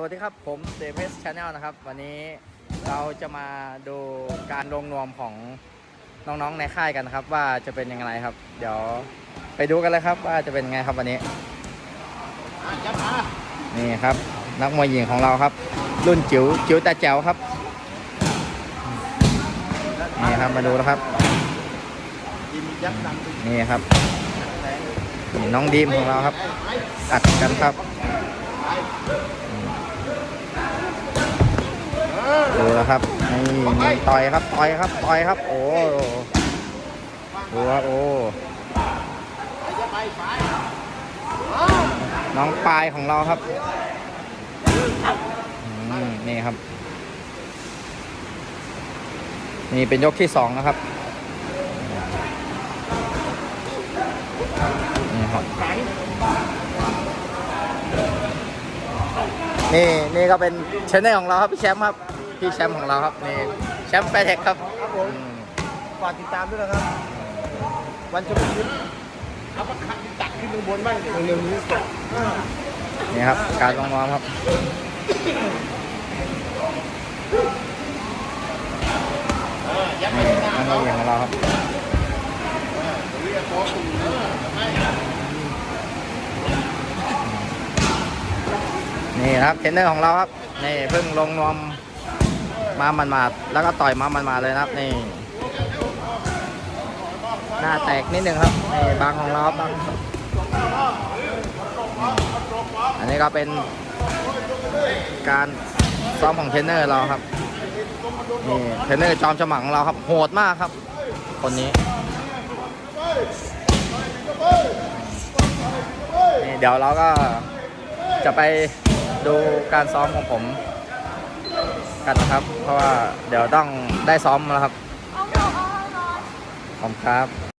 สวัสดีครับ ผมเดวิสชาแนลนะครับ วันนี้เราจะมาดูการลงนวมของน้องๆในค่ายกันนะครับ ว่าจะเป็นยังไงครับ เดี๋ยวไปดูกันเลยครับ ว่าจะเป็นยังไงครับวันนี้นี่ครับ นักมวยหญิงของเราครับ รุ่นจิ๋วจิ๋วต่แจ๋วครับนี่ครับมาดูแล้วครับนี่ครับนี่น้องดีมของเราครับอัดกันครับ ดูแล้วครับนี่มีต่อยครับต่อยครับต่อยครับ โอ้ดูครับโอ้น้องปลายของเราครับนี่ครับ นี่เป็นยกที่สองนะครับนี่ครับนี่นี่ก็เป็นชแนลของเราครับพี่แชมป์ครับ พี่แชมป์ของเราครับนี่แชมป์แฟร์เทคครับครับผมอืมฝากติดตามด้วยนะครับ วันชมพูเอาประคันตักขึ้นข้างบนบ้างเร็วๆนี้นี่ครับ การลงน้อมครับนี่นักมวยหญิงของเราครับนี่นะครับเทรนเนอร์ของเราครับนี่เพิ่งลงนวม มามันมาแล้วก็ต่อยมามันมาเลยนะครับนี่หน้าแตกนิดนึงครับนี่บางของเราครับบางอันนี้ก็เป็นการซ้อมของเทรนเนอร์เราครับนี่เทรนเนอร์จอมฉมังของเราครับโหดมากครับ คนนี้นี่เดี๋ยวเราก็จะไปดูการซ้อมของผม กันนะครับ เพราะว่าเดี๋ยวต้องได้ซ้อมแล้วครับขอบคุณครับ